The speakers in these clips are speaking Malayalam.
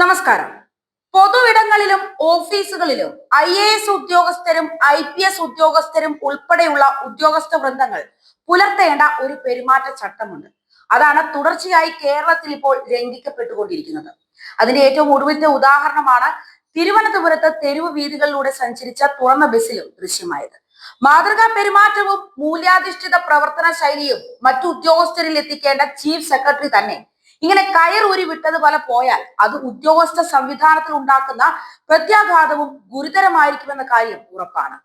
നമസ്കാരം. പൊതുവിടങ്ങളിലും ഓഫീസുകളിലും ഐ എ എസ് ഉദ്യോഗസ്ഥരും ഐ പി എസ് ഉദ്യോഗസ്ഥരും ഉൾപ്പെടെയുള്ള ഉദ്യോഗസ്ഥ വൃന്ദങ്ങൾ പുലർത്തേണ്ട ഒരു പെരുമാറ്റ ചട്ടമുണ്ട്. അതാണ് തുടർച്ചയായി കേരളത്തിൽ ഇപ്പോൾ ലംഘിക്കപ്പെട്ടുകൊണ്ടിരിക്കുന്നത്. അതിന്റെ ഏറ്റവും ഒടുവിലത്തെ ഉദാഹരണമാണ് തിരുവനന്തപുരത്ത് തെരുവ് വീതികളിലൂടെ സഞ്ചരിച്ച തുറന്ന ബസ്സിലും ദൃശ്യമായത്. മാതൃകാ പെരുമാറ്റവും മൂല്യാധിഷ്ഠിത പ്രവർത്തന ശൈലിയും മറ്റു ഉദ്യോഗസ്ഥരിൽ എത്തിക്കേണ്ട ചീഫ് സെക്രട്ടറി തന്നെ ഇങ്ങനെ കയറൂരി വിട്ടതുപോലെ പോയാൽ അത് ഉദ്യോഗസ്ഥ സംവിധാനത്തിൽ ഉണ്ടാക്കുന്ന പ്രത്യാഘാതവും ഗുരുതരമായിരിക്കുമെന്ന കാര്യം ഉറപ്പാണ്.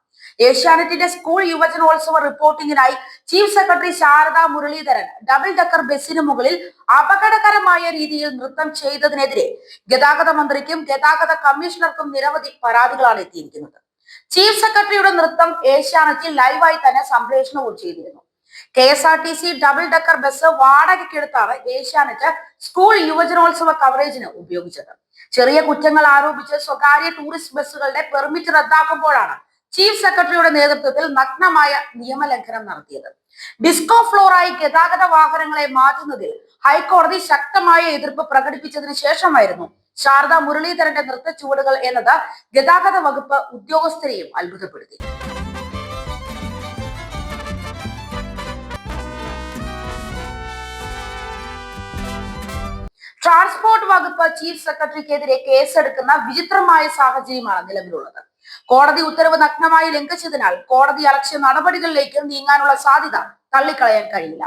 ഏഷ്യാനെറ്റിന്റെ സ്കൂൾ യുവജനോത്സവ റിപ്പോർട്ടിംഗിനായി chief secretary Sharada Muraleedharan double decker ബസ്സിന് മുകളിൽ അപകടകരമായ രീതിയിൽ നൃത്തം ചെയ്തതിനെതിരെ ഗതാഗത മന്ത്രിക്കും ഗതാഗത കമ്മീഷണർക്കും നിരവധി പരാതികളാണ് എത്തിയിരിക്കുന്നത്. ചീഫ് സെക്രട്ടറിയുടെ നൃത്തം ഏഷ്യാനെറ്റിൽ ലൈവായി തന്നെ സംപ്രേഷണവും ചെയ്തിരുന്നു. K S R T C double decker bus വാടകയ്ക്കെടുത്താണ് Asianet school യുവജനോത്സവ കവറേജിന് ഉപയോഗിച്ചത്. ചെറിയ കുറ്റങ്ങൾ ആരോപിച്ച് സ്വകാര്യ ടൂറിസ്റ്റ് ബസ്സുകളുടെ പെർമിറ്റ് റദ്ദാക്കുമ്പോഴാണ് ചീഫ് സെക്രട്ടറിയുടെ നേതൃത്വത്തിൽ നഗ്നമായ നിയമലംഘനം നടത്തിയത്. ഡിസ്കോ ഫ്ലോറായി ഗതാഗത വാഹനങ്ങളെ മാറ്റുന്നതിൽ ഹൈക്കോടതി ശക്തമായ എതിർപ്പ് പ്രകടിപ്പിച്ചതിന് ശേഷമായിരുന്നു ശാരദ മുരളീധരന്റെ നൃത്ത ചുവടുകൾ എന്നത് ഗതാഗത വകുപ്പ് ഉദ്യോഗസ്ഥരെയും അത്ഭുതപ്പെടുത്തി. ട്രാൻസ്പോർട്ട് വകുപ്പ് ചീഫ് സെക്രട്ടറിക്കെതിരെ കേസെടുക്കുന്ന വിചിത്രമായ സാഹചര്യമാണ് നിലവിലുള്ളത്. കോടതി ഉത്തരവ് നഗ്നമായി ലംഘിച്ചതിനാൽ കോടതി അലക്ഷ്യ നടപടികളിലേക്ക് നീങ്ങാനുള്ള സാധ്യത തള്ളിക്കളയാൻ കഴിയില്ല.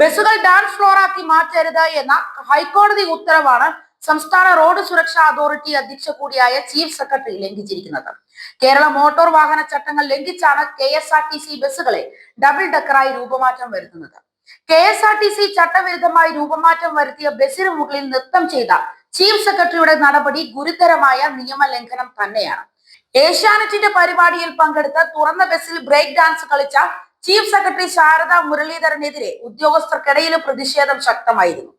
ബസ്സുകൾ ഡാൻസ് ഫ്ലോറാക്കി മാറ്റരുത് എന്ന ഹൈക്കോടതി ഉത്തരവാണ് സംസ്ഥാന റോഡ് സുരക്ഷാ അതോറിറ്റി അധ്യക്ഷ കൂടിയായ ചീഫ് സെക്രട്ടറി ലംഘിച്ചിരിക്കുന്നത്. കേരള മോട്ടോർ വാഹന ചട്ടങ്ങൾ ലംഘിച്ചാണ് K S R T C ബസ്സുകളെ double ഡെക്കറായി രൂപമാറ്റം വരുത്തുന്നത്. K S R T C ചട്ടവിരുദ്ധമായി രൂപമാറ്റം വരുത്തിയ ബസിന് മുകളിൽ നൃത്തം ചെയ്ത ചീഫ് സെക്രട്ടറിയുടെ നടപടി ഗുരുതരമായ നിയമലംഘനം തന്നെയാണ്. ഏഷ്യാനെറ്റിന്റെ പരിപാടിയിൽ പങ്കെടുത്ത തുറന്ന ബസ്സിൽ ബ്രേക്ക് ഡാൻസ് കളിച്ച ചീഫ് സെക്രട്ടറി ശാരദ മുരളീധരനെതിരെ ഉദ്യോഗസ്ഥർക്കിടയിലും പ്രതിഷേധം ശക്തമായിരുന്നു.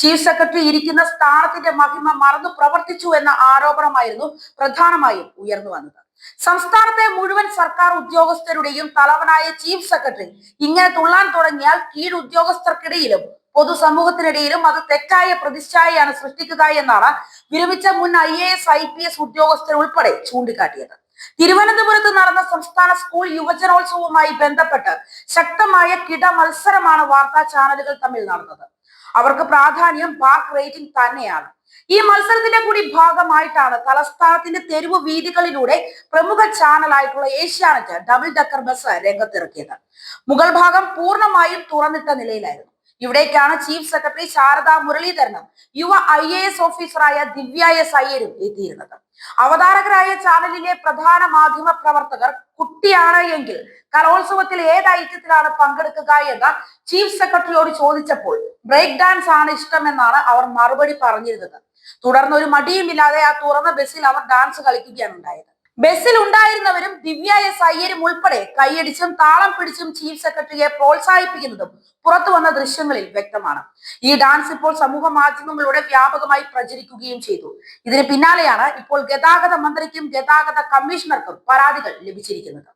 ചീഫ് സെക്രട്ടറി ഇരിക്കുന്ന സ്ഥാനത്തിന്റെ മഹിമ മറന്നു പ്രവർത്തിച്ചു എന്ന ആരോപണമായിരുന്നു പ്രധാനമായും ഉയർന്നു വന്നത്. സംസ്ഥാനത്തെ മുഴുവൻ സർക്കാർ ഉദ്യോഗസ്ഥരുടെയും തലവനായ ചീഫ് സെക്രട്ടറി ഇങ്ങനെ തുള്ളാൻ തുടങ്ങിയാൽ കീഴ് ഉദ്യോഗസ്ഥർക്കിടയിലും പൊതുസമൂഹത്തിനിടയിലും അത് തെറ്റായ പ്രതിച്ഛായയാണ് സൃഷ്ടിക്കുക എന്നാണ് വിരമിച്ച മുൻ I A S I P S ഉദ്യോഗസ്ഥർ ഉൾപ്പെടെ ചൂണ്ടിക്കാട്ടിയത്. തിരുവനന്തപുരത്ത് നടന്ന സംസ്ഥാന സ്കൂൾ യുവജനോത്സവവുമായി ബന്ധപ്പെട്ട് ശക്തമായ കിട മത്സരമാണ് വാർത്താ ചാനലുകൾ തമ്മിൽ നടന്നത്. അവർക്ക് പ്രാധാന്യം ബാക്ക് റേറ്റിംഗ് തന്നെയാണ്. ഈ മത്സരത്തിന്റെ കൂടി ഭാഗമായിട്ടാണ് തലസ്ഥാനത്തിന്റെ തെരുവ് വീതികളിലൂടെ പ്രമുഖ ചാനലായിട്ടുള്ള ഏഷ്യാനെറ്റ് ഡബിൾ ഡക്കർ ബസ് രംഗത്തിറക്കിയത്. മുഗൾ ഭാഗം പൂർണമായും തുറന്നിട്ട നിലയിലായിരുന്നു. ഇവിടേക്കാണ് ചീഫ് സെക്രട്ടറി ശാരദ മുരളീധരനും യുവ ഐ എ എസ് ഓഫീസറായ ദിവ്യ എസ് അയ്യരും എത്തിയിരുന്നത്. അവതാരകരായ ചാനലിലെ പ്രധാന മാധ്യമ പ്രവർത്തകർ കുട്ടിയാണ് എങ്കിൽ കലോത്സവത്തിൽ ഏത് ഐറ്റത്തിലാണ് പങ്കെടുക്കുക എന്ന് ചീഫ് സെക്രട്ടറിയോട് ചോദിച്ചപ്പോൾ ബ്രേക്ക് ഡാൻസ് ആണ് ഇഷ്ടമെന്നാണ് അവർ മറുപടി പറഞ്ഞിരുന്നത്. തുടർന്ന് ഒരു മടിയുമില്ലാതെ ആ തുറന്ന ബസ്സിൽ അവർ ഡാൻസ് കളിക്കുകയാണ് ഉണ്ടായത്. ബസ്സിൽ ഉണ്ടായിരുന്നവരും ദിവ്യായ സയ്യരും ഉൾപ്പെടെ കൈയടിച്ചും താളം പിടിച്ചും ചീഫ് സെക്രട്ടറിയെ പ്രോത്സാഹിപ്പിക്കുന്നതും പുറത്തു വന്ന ദൃശ്യങ്ങളിൽ വ്യക്തമാണ്. ഈ ഡാൻസ് ഇപ്പോൾ സമൂഹ മാധ്യമങ്ങളിലൂടെ വ്യാപകമായി പ്രചരിക്കുകയും ചെയ്തു. ഇതിന് പിന്നാലെയാണ് ഇപ്പോൾ ഗതാഗത മന്ത്രിക്കും ഗതാഗത കമ്മീഷണർക്കും പരാതികൾ ലഭിച്ചിരിക്കുന്നത്.